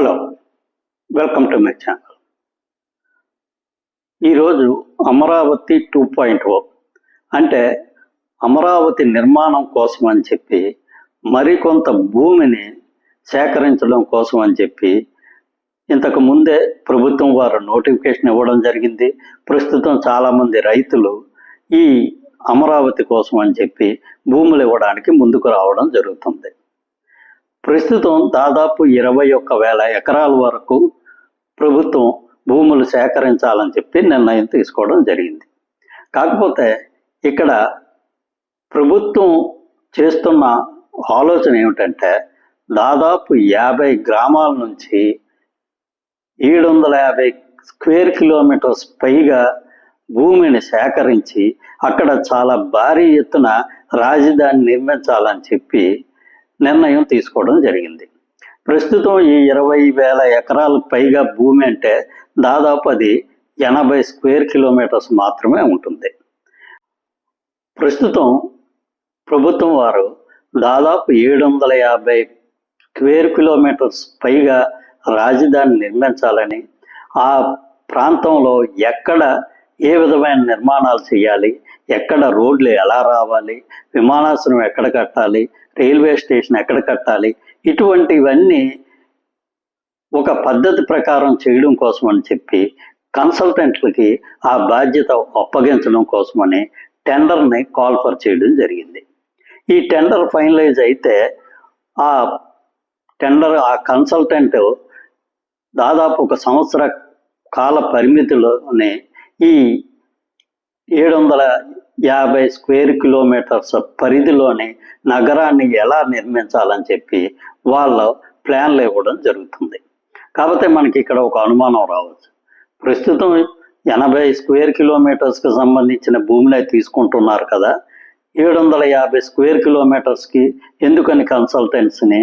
Hello welcome to my channel ఈరోజు Amaravati two point ఓ అంటే అమరావతి నిర్మాణం కోసం అని చెప్పి మరికొంత భూమిని సేకరించడం కోసం అని చెప్పి ఇంతకు ముందే ప్రభుత్వం వారు నోటిఫికేషన్ ఇవ్వడం జరిగింది. ప్రస్తుతం చాలామంది రైతులు ఈ అమరావతి కోసం అని చెప్పి భూములు ఇవ్వడానికి ముందుకు రావడం జరుగుతుంది. ప్రస్తుతం దాదాపు ఇరవై ఒక్క వేల ఎకరాల వరకు ప్రభుత్వం భూములు సేకరించాలని చెప్పి నిర్ణయం తీసుకోవడం జరిగింది. కాకపోతే ఇక్కడ ప్రభుత్వం చేస్తున్న ఆలోచన ఏమిటంటే దాదాపు యాభై గ్రామాల నుంచి ఏడు వందల యాభై స్క్వేర్ కిలోమీటర్స్ పైగా భూమిని సేకరించి అక్కడ చాలా భారీ ఎత్తున రాజధాని నిర్మించాలని చెప్పి నిర్ణయం తీసుకోవడం జరిగింది. ప్రస్తుతం ఈ ఇరవై వేల ఎకరాలకు పైగా భూమి అంటే దాదాపు అది ఎనభై స్క్వేర్ కిలోమీటర్స్ మాత్రమే ఉంటుంది. ప్రస్తుతం ప్రభుత్వం వారు దాదాపు ఏడు వందల యాభై స్క్వేర్ కిలోమీటర్స్ పైగా రాజధాని నిర్మించాలని ఆ ప్రాంతంలో ఎక్కడ ఏ విధమైన నిర్మాణాలు చేయాలి ఎక్కడ రోడ్లు ఎలా రావాలి? విమానాశ్రయం ఎక్కడ కట్టాలి? రైల్వే స్టేషన్ ఎక్కడ కట్టాలి? ఇటువంటివన్నీ ఒక పద్ధతి ప్రకారం చేయడం కోసం అని చెప్పి కన్సల్టెంట్లకి ఆ బాధ్యత అప్పగించడం కోసమని టెండర్ని కాల్ఫర్ చేయడం జరిగింది. ఈ టెండర్ ఫైనలైజ్ అయితే ఆ టెండర్ ఆ కన్సల్టెంట్ దాదాపు ఒక సంవత్సర కాల పరిమితిలోనే ఈ ఏడు వందల యాభై స్క్వేర్ కిలోమీటర్స్ పరిధిలోని నగరాన్ని ఎలా నిర్మించాలని చెప్పి వాళ్ళు ప్లాన్లు ఇవ్వడం జరుగుతుంది. కాకపోతే మనకి ఇక్కడ ఒక అనుమానం రావచ్చు. ప్రస్తుతం ఎనభై స్క్వేర్ కిలోమీటర్స్కి సంబంధించిన భూమిని తీసుకుంటున్నారు కదా. ఏడు వందల యాభై స్క్వేర్ కిలోమీటర్స్కి ఎందుకని కన్సల్టెంట్స్ని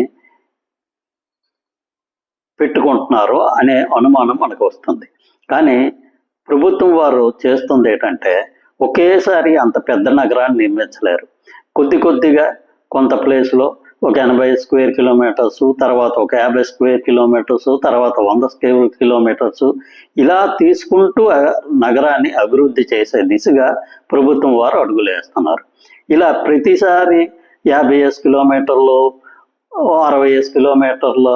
పెట్టుకుంటున్నారు అనే అనుమానం మనకు వస్తుంది. కానీ ప్రభుత్వం వారు చేస్తుంది ఏంటంటే ఒకేసారి అంత పెద్ద నగరాన్ని నిర్మించలేరు. కొద్ది కొద్దిగా కొంత ప్లేస్లో ఒక ఎనభై స్క్వేర్ కిలోమీటర్స్ తర్వాత ఒక యాభై స్క్వేర్ కిలోమీటర్స్ తర్వాత వంద స్క్వేర్ కిలోమీటర్స్ ఇలా తీసుకుంటూ నగరాన్ని అభివృద్ధి చేసే దిశగా ప్రభుత్వం వారు అడుగులు వేస్తున్నారు. ఇలా ప్రతిసారి యాభై ఎస్ కిలోమీటర్లు అరవై ఎస్ కిలోమీటర్ల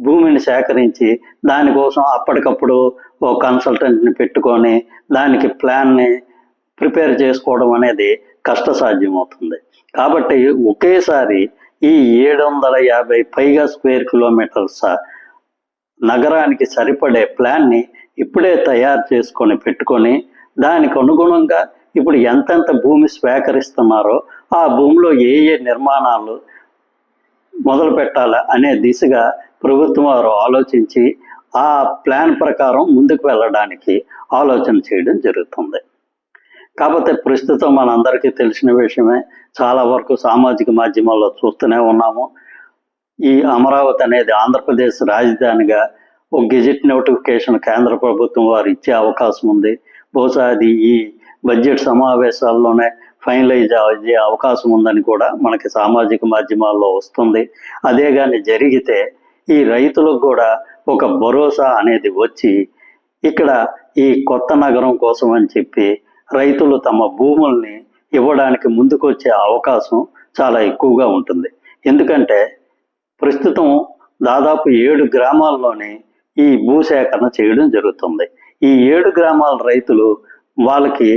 భూమిని సేకరించి దానికోసం అప్పటికప్పుడు ఓ కన్సల్టెంట్ని పెట్టుకొని దానికి ప్లాన్ని ప్రిపేర్ చేసుకోవడం అనేది కష్టసాధ్యం అవుతుంది కాబట్టి ఒకేసారి ఈ ఏడు వందల యాభై పైగా స్క్వేర్ కిలోమీటర్స్ నగరానికి సరిపడే ప్లాన్ని ఇప్పుడే తయారు చేసుకొని పెట్టుకొని దానికి అనుగుణంగా ఇప్పుడు ఎంతెంత భూమి స్వీకరిస్తున్నారో ఆ భూమిలో ఏ ఏ నిర్మాణాలు మొదలు పెట్టాలా అనే దిశగా ప్రభుత్వం వారు ఆలోచించి ఆ ప్లాన్ ప్రకారం ముందుకు వెళ్ళడానికి ఆలోచన చేయడం జరుగుతుంది. కాకపోతే ప్రస్తుతం మనందరికీ తెలిసిన విషయమే చాలా వరకు సామాజిక మాధ్యమాల్లో చూస్తూనే ఉన్నాము. ఈ అమరావతి అనేది ఆంధ్రప్రదేశ్ రాజధానిగా ఒక గెజిట్ నోటిఫికేషన్ కేంద్ర ప్రభుత్వం వారు ఇచ్చే అవకాశం ఉంది. బహుశా అది ఈ బడ్జెట్ సమావేశాల్లోనే ఫైనలైజ్ అయ్యే అవకాశం ఉందని కూడా మనకి సామాజిక మాధ్యమాల్లో వస్తుంది. అదే కానీ జరిగితే ఈ రైతులకు కూడా ఒక భరోసా అనేది వచ్చి ఇక్కడ ఈ కొత్త నగరం కోసం అని చెప్పి రైతులు తమ భూముల్ని ఇవ్వడానికి ముందుకొచ్చే అవకాశం చాలా ఎక్కువగా ఉంటుంది. ఎందుకంటే ప్రస్తుతం దాదాపు ఏడు గ్రామాల్లోనే ఈ భూసేకరణ చేయడం జరుగుతుంది. ఈ ఏడు గ్రామాల రైతులు వాళ్ళకి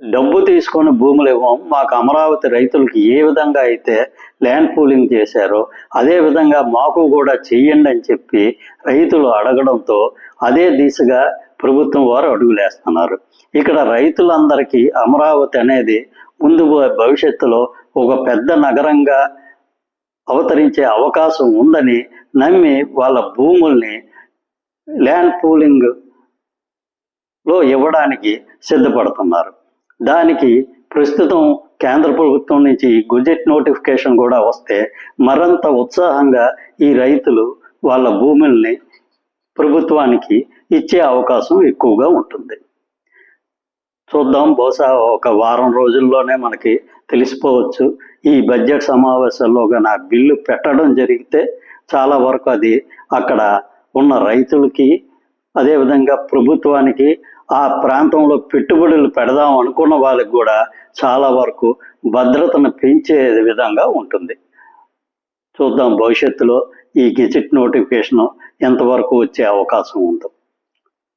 డబ్బు తీసుకొని భూములు ఇవ్వం మాకు అమరావతి రైతులకి ఏ విధంగా అయితే ల్యాండ్ పూలింగ్ చేశారో అదే విధంగా మాకు కూడా చెయ్యండి అని చెప్పి రైతులు అడగడంతో అదే దిశగా ప్రభుత్వం వారు అడుగులేస్తున్నారు. ఇక్కడ రైతులందరికీ అమరావతి అనేది ముందు భవిష్యత్తులో ఒక పెద్ద నగరంగా అవతరించే అవకాశం ఉందని నమ్మి వాళ్ళ భూముల్ని ల్యాండ్ పూలింగ్లో ఇవ్వడానికి సిద్ధపడుతున్నారు. దానికి ప్రస్తుతం కేంద్ర ప్రభుత్వం నుంచి గుజెట్ నోటిఫికేషన్ కూడా వస్తే మరింత ఉత్సాహంగా ఈ రైతులు వాళ్ళ భూముల్ని ప్రభుత్వానికి ఇచ్చే అవకాశం ఎక్కువగా ఉంటుంది. చూద్దాం బహుశా ఒక వారం రోజుల్లోనే మనకి తెలిసిపోవచ్చు. ఈ బడ్జెట్ సమావేశాల్లో నా బిల్లు పెట్టడం జరిగితే చాలా వరకు అది అక్కడ ఉన్న రైతులకి అదేవిధంగా ప్రభుత్వానికి ఆ ప్రాంతంలో పెట్టుబడులు పెడదాం అనుకున్న వాళ్ళకి కూడా చాలా వరకు భద్రతను పెంచే విధంగా ఉంటుంది. చూద్దాం భవిష్యత్తులో ఈ గెజిట్ నోటిఫికేషన్ ఎంతవరకు వచ్చే అవకాశం ఉందో.